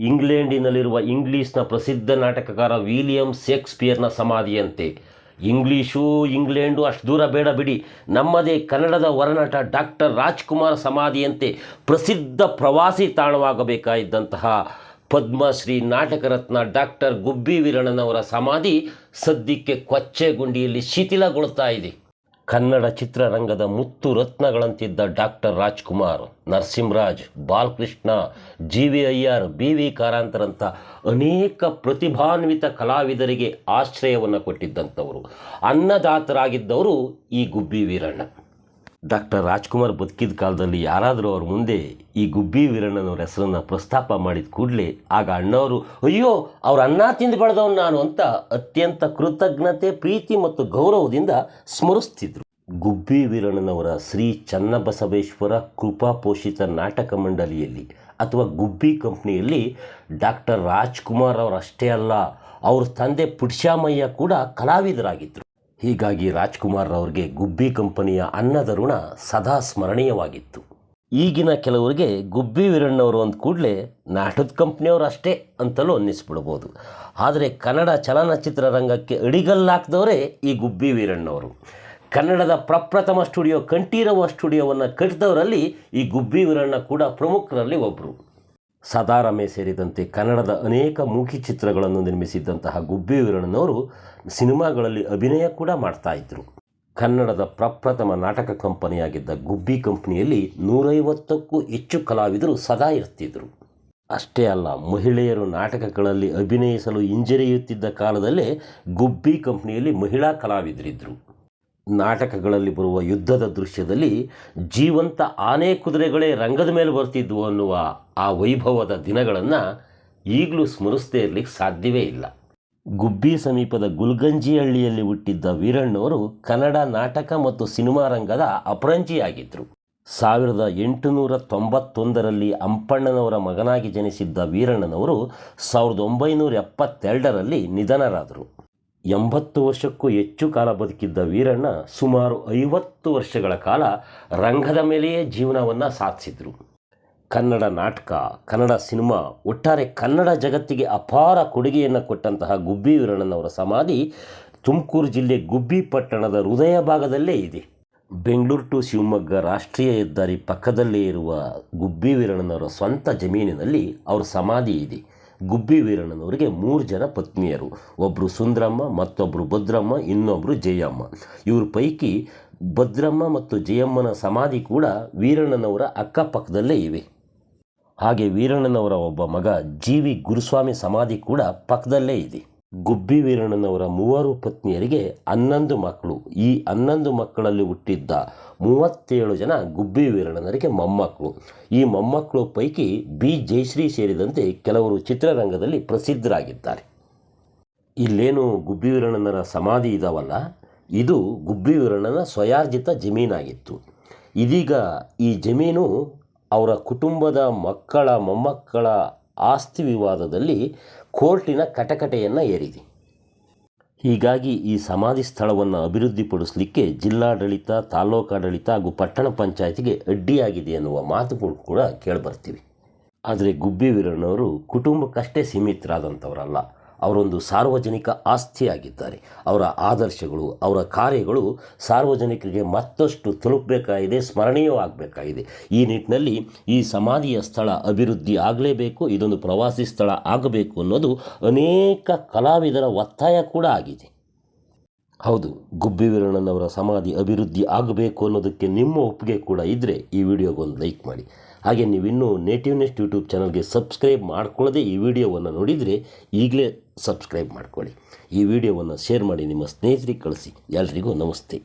ಇಂಗ್ಲೆಂಡಿನಲ್ಲಿರುವ ಇಂಗ್ಲೀಷ್ನ ಪ್ರಸಿದ್ಧ ನಾಟಕಕಾರ ವಿಲಿಯಂ ಶೇಕ್ಸ್ಪಿಯರ್ನ ಸಮಾಧಿಯಂತೆ. ಇಂಗ್ಲೀಷು ಇಂಗ್ಲೆಂಡು ಅಷ್ಟು ದೂರ ಬೇಡ ಬಿಡಿ. ನಮ್ಮದೇ ಕನ್ನಡದ ವರನಟ ಡಾಕ್ಟರ್ ರಾಜ್ಕುಮಾರ್ ಸಮಾಧಿಯಂತೆ ಪ್ರಸಿದ್ಧ ಪ್ರವಾಸಿ ತಾಣವಾಗಬೇಕಾಗಿದ್ದಂತಹ ಪದ್ಮಶ್ರೀ ನಾಟಕ ರತ್ನ ಡಾಕ್ಟರ್ ಗುಬ್ಬಿ ವೀರಣ್ಣನವರ ಸಮಾಧಿ ಸದ್ಯಕ್ಕೆ ಕೊಚ್ಚೆಗುಂಡಿಯಲ್ಲಿ ಶಿಥಿಲಗೊಳ್ತಾ ಇದೆ. ಕನ್ನಡ ಚಿತ್ರರಂಗದ ಮುತ್ತು ರತ್ನಗಳಂತಿದ್ದ doctor Rajkumar, Narasimharaj, Balakrishna, G V Iyer, B V ಕಾರಾಂತರಂಥ ಅನೇಕ ಪ್ರತಿಭಾನ್ವಿತ ಕಲಾವಿದರಿಗೆ ಆಶ್ರಯವನ್ನು ಕೊಟ್ಟಿದ್ದಂಥವರು. ಅನ್ನದಾತರಾಗಿದ್ದವರು ಈ ಗುಬ್ಬಿ ವೀರಣ್ಣ. ಡಾಕ್ಟರ್ ರಾಜ್ಕುಮಾರ್ ಬದುಕಿದ ಕಾಲದಲ್ಲಿ ಯಾರಾದರೂ ಅವ್ರ ಮುಂದೆ ಈ ಗುಬ್ಬಿ ವೀರಣ್ಣನವ್ರ ಹೆಸರನ್ನು ಪ್ರಸ್ತಾಪ ಮಾಡಿದ ಕೂಡಲೇ ಆಗ ಅಣ್ಣವರು, ಅಯ್ಯೋ, ಅವ್ರ ಅನ್ನ ತಿಂದು ಬೆಳೆದವನು ನಾನು ಅಂತ ಅತ್ಯಂತ ಕೃತಜ್ಞತೆ, ಪ್ರೀತಿ ಮತ್ತು ಗೌರವದಿಂದ ಸ್ಮರಿಸ್ತಿದ್ರು. ಗುಬ್ಬಿ ವೀರಣ್ಣನವರ ಶ್ರೀ ಚನ್ನಬಸವೇಶ್ವರ ಕೃಪಾ ಪೋಷಿತ ನಾಟಕ ಮಂಡಳಿಯಲ್ಲಿ ಅಥವಾ ಗುಬ್ಬಿ ಕಂಪ್ನಿಯಲ್ಲಿ ಡಾಕ್ಟರ್ ರಾಜ್ಕುಮಾರ್ ಅವರಷ್ಟೇ ಅಲ್ಲ, ಅವ್ರ ತಂದೆ ಪುಟ್ಶಾಮಯ್ಯ ಕೂಡ ಕಲಾವಿದರಾಗಿದ್ದರು ಹೀಗಾಗಿ ರಾಜ್ಕುಮಾರ್ ಅವ್ರಿಗೆ ಗುಬ್ಬಿ ಕಂಪನಿಯ ಅನ್ನದ ಋಣ ಸದಾ ಸ್ಮರಣೀಯವಾಗಿತ್ತು. ಈಗಿನ ಕೆಲವರಿಗೆ ಗುಬ್ಬಿ ವೀರಣ್ಣವರು ಅಂದ ಕೂಡಲೇ ನಾಟದ ಕಂಪ್ನಿಯವರು ಅಷ್ಟೇ ಅಂತಲೂ ಅನ್ನಿಸ್ಬಿಡ್ಬೋದು. ಆದರೆ ಕನ್ನಡ ಚಲನಚಿತ್ರ ರಂಗಕ್ಕೆ ಅಡಿಗಲ್ಲಾಕ್ದವರೇ ಈ ಗುಬ್ಬಿ ವೀರಣ್ಣವರು. ಕನ್ನಡದ ಪ್ರಪ್ರಥಮ ಸ್ಟುಡಿಯೋ ಕಂಠೀರವ ಸ್ಟುಡಿಯೋವನ್ನು ಕಟ್ಟಿದವರಲ್ಲಿ ಈ ಗುಬ್ಬಿ ವೀರಣ್ಣ ಕೂಡ ಪ್ರಮುಖರಲ್ಲಿ ಒಬ್ಬರು ಸದಾರಮೆ ಸೇರಿದಂತೆ ಕನ್ನಡದ ಅನೇಕ ಮೂಕಿ ಚಿತ್ರಗಳನ್ನು ನಿರ್ಮಿಸಿದ್ದಂತಹ ಗುಬ್ಬಿ ವೀರಣ್ಣನವರು ಸಿನಿಮಾಗಳಲ್ಲಿ ಅಭಿನಯ ಕೂಡ ಮಾಡ್ತಾ ಇದ್ದರು ಕನ್ನಡದ ಪ್ರಪ್ರಥಮ ನಾಟಕ ಕಂಪನಿಯಾಗಿದ್ದ ಗುಬ್ಬಿ ಕಂಪನಿಯಲ್ಲಿ ನೂರೈವತ್ತಕ್ಕೂ ಹೆಚ್ಚು ಕಲಾವಿದರು ಸದಾ ಇರ್ತಿದ್ದರು ಅಷ್ಟೇ ಅಲ್ಲ, ಮಹಿಳೆಯರು ನಾಟಕಗಳಲ್ಲಿ ಅಭಿನಯಿಸಲು ಹಿಂಜರಿಯುತ್ತಿದ್ದ ಕಾಲದಲ್ಲೇ ಗುಬ್ಬಿ ಕಂಪನಿಯಲ್ಲಿ ಮಹಿಳಾ ಕಲಾವಿದರಿದ್ದರು ನಾಟಕಗಳಲ್ಲಿ ಬರುವ ಯುದ್ಧದ ದೃಶ್ಯದಲ್ಲಿ ಜೀವಂತ ಆನೆ ಕುದುರೆಗಳೇ ರಂಗದ ಮೇಲೆ ಬರ್ತಿದ್ವು ಅನ್ನುವ ಆ ವೈಭವದ ದಿನಗಳನ್ನು ಈಗಲೂ ಸ್ಮರಿಸದೇ ಇರಲಿಕ್ಕೆ ಸಾಧ್ಯವೇ ಇಲ್ಲ. ಗುಬ್ಬಿ ಸಮೀಪದ ಗುಲ್ಗಂಜಿಹಳ್ಳಿಯಲ್ಲಿ ಹುಟ್ಟಿದ್ದ ವೀರಣ್ಣವರು ಕನ್ನಡ ನಾಟಕ ಮತ್ತು ಸಿನಿಮಾ ರಂಗದ ಅಪರಂಜಿಯಾಗಿದ್ದರು ಸಾವಿರದ ಎಂಟುನೂರ ತೊಂಬತ್ತೊಂದರಲ್ಲಿ ಅಂಪಣ್ಣನವರ ಮಗನಾಗಿ ಜನಿಸಿದ್ದ ವೀರಣ್ಣನವರು ಸಾವಿರದ ಒಂಬೈನೂರ ಎಪ್ಪತ್ತೆರಡರಲ್ಲಿ ನಿಧನರಾದರು. ಎಂಬತ್ತು ವರ್ಷಕ್ಕೂ ಹೆಚ್ಚು ಕಾಲ ಬದುಕಿದ್ದ ವೀರಣ್ಣ ಸುಮಾರು ಐವತ್ತು ವರ್ಷಗಳ ಕಾಲ ರಂಗದ ಮೇಲೆಯೇ ಜೀವನವನ್ನು ಸಾಧಿಸಿದರು. ಕನ್ನಡ ನಾಟಕ, ಕನ್ನಡ ಸಿನಿಮಾ, ಒಟ್ಟಾರೆ ಕನ್ನಡ ಜಗತ್ತಿಗೆ ಅಪಾರ ಕೊಡುಗೆಯನ್ನು ಕೊಟ್ಟಂತಹ ಗುಬ್ಬಿ ವೀರಣ್ಣನವರ ಸಮಾಧಿ ತುಮಕೂರು ಜಿಲ್ಲೆ ಗುಬ್ಬಿ ಪಟ್ಟಣದ ಹೃದಯ ಭಾಗದಲ್ಲೇ ಇದೆ. ಬೆಂಗಳೂರು ಟು ಶಿವಮೊಗ್ಗ ರಾಷ್ಟ್ರೀಯ ಹೆದ್ದಾರಿ ಪಕ್ಕದಲ್ಲೇ ಇರುವ ಗುಬ್ಬಿ ವೀರಣ್ಣನವರ ಸ್ವಂತ ಜಮೀನಿನಲ್ಲಿ ಅವರ ಸಮಾಧಿ ಇದೆ. ಗುಬ್ಬಿ ವೀರಣ್ಣನವರಿಗೆ ಮೂರು ಜನ ಪತ್ನಿಯರು. ಒಬ್ಬರು ಸುಂದ್ರಮ್ಮ ಮತ್ತೊಬ್ಬರು ಭದ್ರಮ್ಮ ಇನ್ನೊಬ್ಬರು ಜಯಮ್ಮ. ಇವ್ರ ಪೈಕಿ ಭದ್ರಮ್ಮ ಮತ್ತು ಜಯಮ್ಮನ ಸಮಾಧಿ ಕೂಡ ವೀರಣ್ಣನವರ ಅಕ್ಕಪಕ್ಕದಲ್ಲೇ ಇವೆ. ಹಾಗೆ ವೀರಣ್ಣನವರ ಒಬ್ಬ ಮಗ ಜಿ ಗುರುಸ್ವಾಮಿ ಸಮಾಧಿ ಕೂಡ ಪಕ್ಕದಲ್ಲೇ ಇದೆ. ಗುಬ್ಬಿ ವೀರಣ್ಣನವರ ಮೂವರು ಪತ್ನಿಯರಿಗೆ ಹನ್ನೊಂದು ಮಕ್ಕಳು. ಈ ಹನ್ನೊಂದು ಮಕ್ಕಳಲ್ಲಿ ಹುಟ್ಟಿದ್ದ ಮೂವತ್ತೇಳು ಜನ ಗುಬ್ಬಿ ವೀರಣ್ಣನರಿಗೆ ಮೊಮ್ಮಕ್ಕಳು. ಈ ಮೊಮ್ಮಕ್ಕಳು ಪೈಕಿ ಬಿ ಜಯಶ್ರೀ ಸೇರಿದಂತೆ ಕೆಲವರು ಚಿತ್ರರಂಗದಲ್ಲಿ ಪ್ರಸಿದ್ಧರಾಗಿದ್ದಾರೆ. ಇಲ್ಲೇನು ಗುಬ್ಬಿ ವೀರಣ್ಣನರ ಸಮಾಧಿ ಇದಾವಲ್ಲ? ಇದು ಗುಬ್ಬಿ ವೀರಣ್ಣನ ಸ್ವಯಾರ್ಜಿತ ಜಮೀನಾಗಿತ್ತು. ಇದೀಗ ಈ ಜಮೀನು ಅವರ ಕುಟುಂಬದ ಮಕ್ಕಳ ಮೊಮ್ಮಕ್ಕಳ ಆಸ್ತಿ ವಿವಾದದಲ್ಲಿ ಕೋರ್ಟಿನ ಕಟಕಟೆಯನ್ನು ಏರಿದೆ. ಹೀಗಾಗಿ ಈ ಸಮಾಧಿ ಸ್ಥಳವನ್ನು ಅಭಿವೃದ್ಧಿಪಡಿಸಲಿಕ್ಕೆ ಜಿಲ್ಲಾಡಳಿತ, ತಾಲೂಕಾಡಳಿತ ಹಾಗೂ ಪಟ್ಟಣ ಪಂಚಾಯತಿಗೆ ಅಡ್ಡಿಯಾಗಿದೆ ಎನ್ನುವ ಮಾತುಗಳು ಕೂಡ ಕೇಳಿಬರ್ತೀವಿ. ಆದರೆ ಗುಬ್ಬಿ ವೀರಣ್ಣವರು ಕುಟುಂಬಕ್ಕಷ್ಟೇ ಸೀಮಿತರಾದಂಥವರಲ್ಲ ಅವರೊಂದು ಸಾರ್ವಜನಿಕ ಆಸ್ತಿಯಾಗಿದ್ದಾರೆ. ಅವರ ಆದರ್ಶಗಳು, ಅವರ ಕಾರ್ಯಗಳು ಸಾರ್ವಜನಿಕರಿಗೆ ಮತ್ತಷ್ಟು ತಲುಪಬೇಕಾಗಿದೆ ಸ್ಮರಣೀಯವಾಗಬೇಕಾಗಿದೆ. ಈ ನಿಟ್ಟಿನಲ್ಲಿ ಈ ಸಮಾಧಿಯ ಸ್ಥಳ ಅಭಿವೃದ್ಧಿ ಆಗಲೇಬೇಕು, ಇದೊಂದು ಪ್ರವಾಸಿ ಸ್ಥಳ ಆಗಬೇಕು ಅನ್ನೋದು ಅನೇಕ ಕಲಾವಿದರ ಒತ್ತಾಯ ಕೂಡ ಆಗಿದೆ. ಹೌದು, ಗುಬ್ಬಿ ವೀರಣ್ಣನವರ ಸಮಾಧಿ ಅಭಿವೃದ್ಧಿ ಆಗಬೇಕು ಅನ್ನೋದಕ್ಕೆ ನಿಮ್ಮ ಒಪ್ಪಿಗೆ ಕೂಡ ಇದ್ದರೆ ಈ ವಿಡಿಯೋಗೊಂದು ಲೈಕ್ ಮಾಡಿ. ಹಾಗೆ ನೀವಿನ್ನೂ ನೇಟಿವ್ ನೆಸ್ಟ್ ಯೂಟ್ಯೂಬ್ ಚಾನಲ್ಗೆ ಸಬ್ಸ್ಕ್ರೈಬ್ ಮಾಡ್ಕೊಳ್ಳದೆ ಈ ವಿಡಿಯೋವನ್ನು ನೋಡಿದರೆ ಈಗಲೇ ಸಬ್ಸ್ಕ್ರೈಬ್ ಮಾಡ್ಕೊಳ್ಳಿ. ಈ ವಿಡಿಯೋವನ್ನು ಶೇರ್ ಮಾಡಿ ನಿಮ್ಮ ಸ್ನೇಹಿತರಿಗೆ ಕಳಿಸಿ. ಎಲ್ರಿಗೂ ನಮಸ್ತೆ.